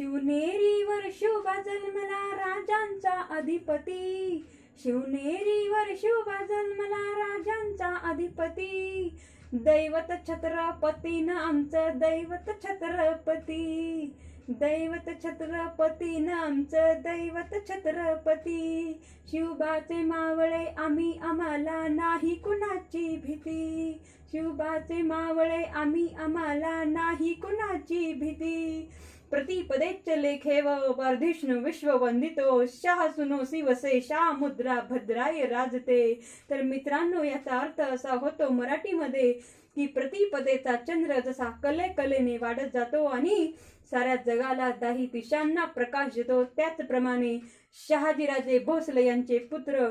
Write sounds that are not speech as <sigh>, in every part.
शिवनेरीवर शोभा जन्मला राजांचा अधिपती. शिवनेरीवर शोभा जन्मला राजांचा अधिपती. दैवत छत्रपतीनं आमचं दैवत छत्रपती. दैवत छत्रपतीनं आमचं दैवत छत्रपती. शिवबाचे मावळे आम्ही आम्हाला नाही कुणाची भीती. शिवबाचे मावळे आम्ही आम्हाला नाही कुणाची भीती. प्रतिपदेच लेखे व विश्ववंदितो विश्व वंदितो शाह सुनो शिवसे शाह मुद्रा भद्राय राजते। तर मित्रांनो याचा अर्थ असा होतो मराठीमध्ये की प्रतिपदेचा चंद्र जसा कले कलेने वाढत जातो आणि साऱ्या जगाला दाही दिशांना प्रकाश देतो त्याचप्रमाणे शहाजीराजे भोसले यांचे पुत्र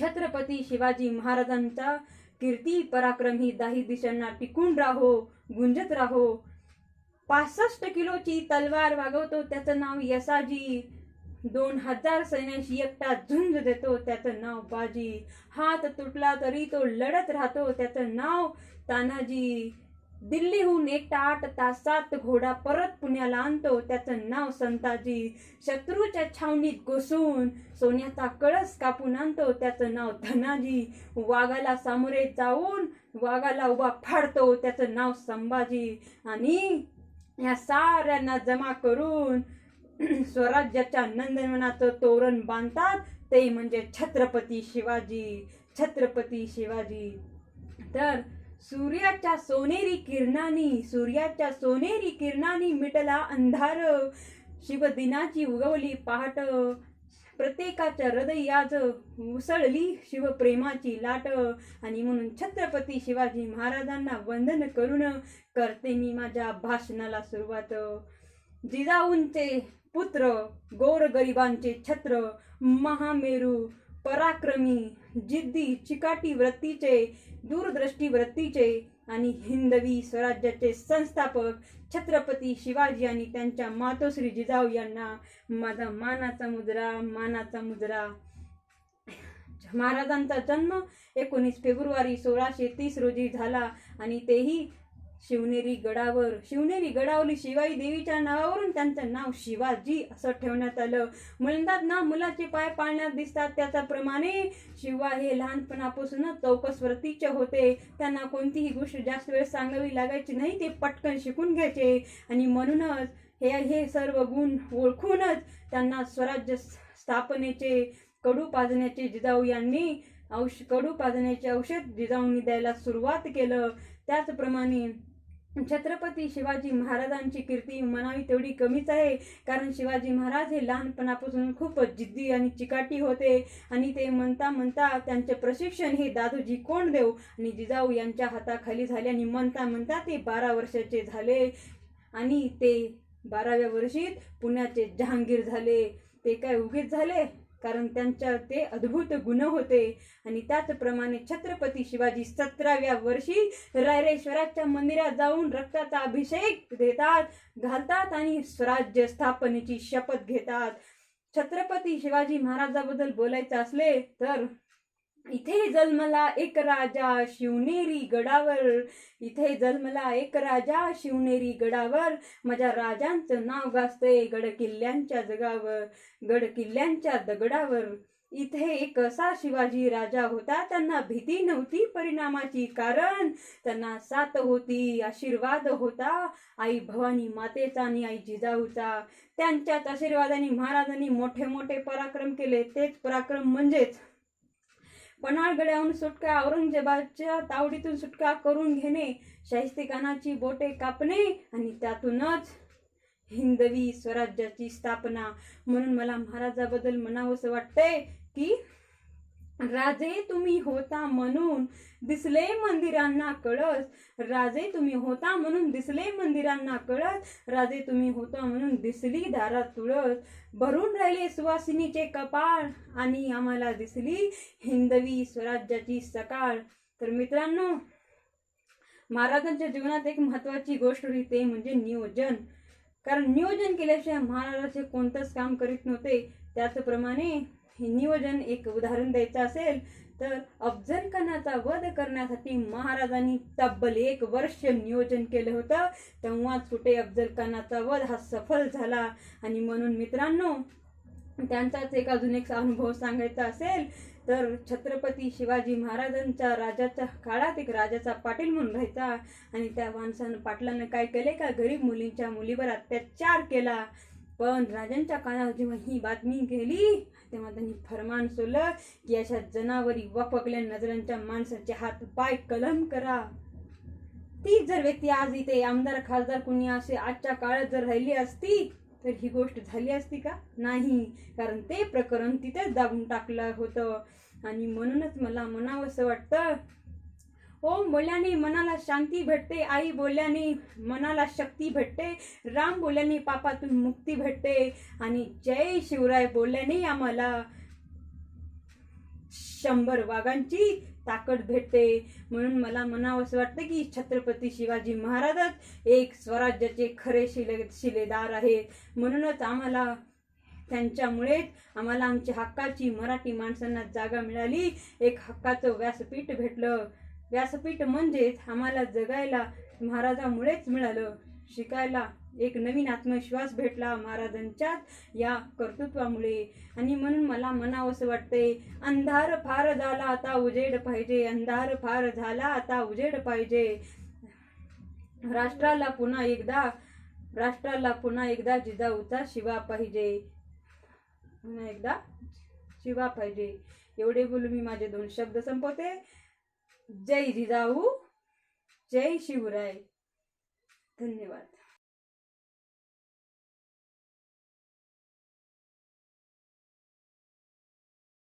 छत्रपती शिवाजी महाराजांचा कीर्ती पराक्रम ही दाही दिशांना टिकून राहो गुंजत राहो. पासष्ट किलोची तलवार वागवतो त्याचं नाव यसाजी. दोन हजार सैन्याशी एकटा झुंज देतो त्याचं नाव बाजी. हात तुटला तरी तो लढत राहतो त्याचं नाव तानाजी. दिल्लीहून एकटा आठ तासात घोडा परत पुण्याला आणतो त्याचं नाव संताजी. शत्रूच्या छावणीत घुसून सोन्याचा कळस कापून आणतो त्याचं नाव धनाजी. वाघाला सामोरे जाऊन वाघाला उभा फाडतो त्याचं नाव संभाजी. आणि या साऱ्यांना जमा करून <clears throat> स्वराज्याच्या नंदनवनाचं तोरण बांधतात. ते म्हणजे छत्रपती शिवाजी छत्रपती शिवाजी. तर सूर्याच्या सोनेरी किरणानी सूर्याच्या सोनेरी किरणानी मिटला अंधार. शिवदिनाची उगवली पहाट. प्रत्येकाच्या हृदयात उसळली शिवप्रेमाची लाट आणि म्हणून छत्रपती शिवाजी महाराजांना वंदन करून करते मी माझ्या भाषणाला सुरुवात. जिजाऊंचे पुत्र गोरगरिबांचे छत्र महामेरू पराक्रमी जिद्दी चिकाटी वृत्तीचे दूरदृष्टी वृत्तीचे आणि हिंदवी स्वराज्याचे संस्थापक छत्रपती शिवाजी आणि त्यांच्या मातोश्री जिजाऊ यांना माझा मानाचा मुद्रा मानाचा मुद्रा. महाराजांचा जन्म एकोणीस फेब्रुवारी सोळाशे तीस रोजी झाला आणि तेही शिवनेरी गडावर. शिवनेरी गडावली शिवाई देवीच्या नावावरून त्यांचं नाव शिवाजी असं ठेवण्यात आलं. म्हणतात ना मुलाचे पाय पाळण्यात दिसतात त्याच्याप्रमाणे शिवा हे लहानपणापासून चौकस वृत्तीचे होते. त्यांना कोणतीही गोष्ट जास्त वेळ सांगावी लागायची नाही ते पटकन शिकून घ्यायचे. आणि म्हणूनच हे हे सर्व गुण ओळखूनच त्यांना स्वराज्य स्थापनेचे कडू पाजण्याचे जिजाऊ यांनी औष कडू पाजण्याचे औषध जिजाऊंनी द्यायला सुरुवात केलं. त्याचप्रमाणे छत्रपती शिवाजी महाराजांची कीर्ती म्हणावी तेवढी कमीच आहे. कारण शिवाजी महाराज हे लहानपणापासून खूपच जिद्दी आणि चिकाटी होते. आणि ते म्हणता म्हणता त्यांचे प्रशिक्षण हे दादोजी कोंडदेव आणि जिजाऊ यांच्या हाताखाली झाले आणि म्हणता म्हणता ते बारा वर्षाचे झाले. आणि ते बाराव्या वर्षीत पुण्याचे जहांगीर झाले. ते काय उगीच झाले? कारण त्यांच्या ते अद्भुत गुण होते. आणि त्याचप्रमाणे छत्रपती शिवाजी सतराव्या वर्षी रायरेश्वराच्या मंदिरात जाऊन रक्ताचा अभिषेक देतात घालतात आणि स्वराज्य स्थापनेची शपथ घेतात. छत्रपती शिवाजी महाराजाबद्दल बोलायचं असले तर इथे जन्मला एक राजा शिवनेरी गडावर. इथे जन्मला एक राजा शिवनेरी गडावर. माझ्या राजांचं नाव गाजतंय गड किल्ल्यांच्या जगावर गड किल्ल्यांच्या दगडावर. इथे एक असा शिवाजी राजा होता त्यांना भीती नव्हती परिणामाची कारण. त्यांना साथ होती आशीर्वाद होता. आई भवानी मातेचा आणि आई जिजाऊचा. त्यांच्याच आशीर्वादाने महाराजांनी मोठे मोठे पराक्रम केले. तेच पराक्रम म्हणजेच पन्हाळगड्याहून सुटका औरंगजेबाच्या तावडीतून सुटका करून घेणे शाहिस्तेखानाची बोटे कापणे आणि त्यातूनच हिंदवी स्वराज्याची स्थापना. म्हणून मला महाराजाबद्दल म्हणावंसं वाटतंय की राजे तुम्ही होता म्हणून दिसले मंदिरांना कळस. राजे तुम्ही होता म्हणून दिसले मंदिरांना कळस. राजे तुम्ही होता म्हणून दिसली दारात तुळस. भरून राहिले सुवासिनीचे कपाळ आणि आम्हाला दिसली हिंदवी स्वराज्याची सकाळ. तर मित्रांनो महाराजांच्या जीवनात एक महत्वाची गोष्ट होती ते म्हणजे नियोजन. कारण नियोजन केल्याशिवाय महाराजाचे कोणतंच काम करीत नव्हते. त्याचप्रमाणे नियोजन एक उदाहरण द्यायचं असेल तर अफजल खानाचा वध करण्यासाठी महाराजांनी तब्बल एक वर्ष नियोजन केलं होतं. तेव्हाच कुठे अफजल खानाचा वध हा सफल झाला? आणि म्हणून मित्रांनो त्यांचाच एक अजून एक अनुभव सांगायचा असेल तर छत्रपती शिवाजी महाराजांच्या राजाच्या काळात एक राजाचा पाटील म्हणून राहायचा. आणि त्या माणसानं पाटलानं काय केले का? गरीब मुलींच्या मुलीवर अत्याचार केला. पण राजांच्या कानावर जेव्हा ही बातमी गेली तेव्हा त्यांनी फरमान सोडलं की अशा जनावरी वपकल्या नजरांच्या माणसाचे हात पाय कलम करा. ती जर व्यक्ती आज इथे आमदार खासदार कुणी असे आजच्या काळात जर राहिली असती तर ही गोष्ट झाली असती का? नाही. कारण ते प्रकरण तिथेच दाबून टाकलं होतं. आणि म्हणूनच मला म्हणावंसं वाटतं ओम बोलल्याने मनाला शांती भेटते आई बोलल्याने मनाला शक्ती भेटते राम बोलल्याने पापातून मुक्ती भेटते आणि जय शिवराय बोलल्याने आम्हाला शंभर वाघांची ताकद भेटते. म्हणून मला म्हणावंसं वाटतं की छत्रपती शिवाजी महाराजच एक स्वराज्याचे खरे शिले शिलेदार आहेत. म्हणूनच आम्हाला त्यांच्यामुळेच आम्हाला आमच्या हक्काची मराठी माणसांना जागा मिळाली. एक हक्काचं व्यासपीठ भेटलं. व्यासपीठ म्हणजेच आम्हाला जगायला महाराजामुळेच मिळालं. शिकायला एक नवीन आत्मविश्वास भेटला महाराजांच्याच या कर्तृत्वामुळे. आणि म्हणून मला म्हणावंसं वाटते अंधार फार झाला आता उजेड पाहिजे अंधार फार झाला आता उजेड पाहिजे. राष्ट्राला पुन्हा एकदा राष्ट्राला पुन्हा एकदा जिजाऊचा शिवा पाहिजे. पुन्हा एकदा शिवा पाहिजे. एवढे बोलून मी माझे दोन शब्द संपवते. जय जिजाऊ जय शिवराय. धन्यवाद.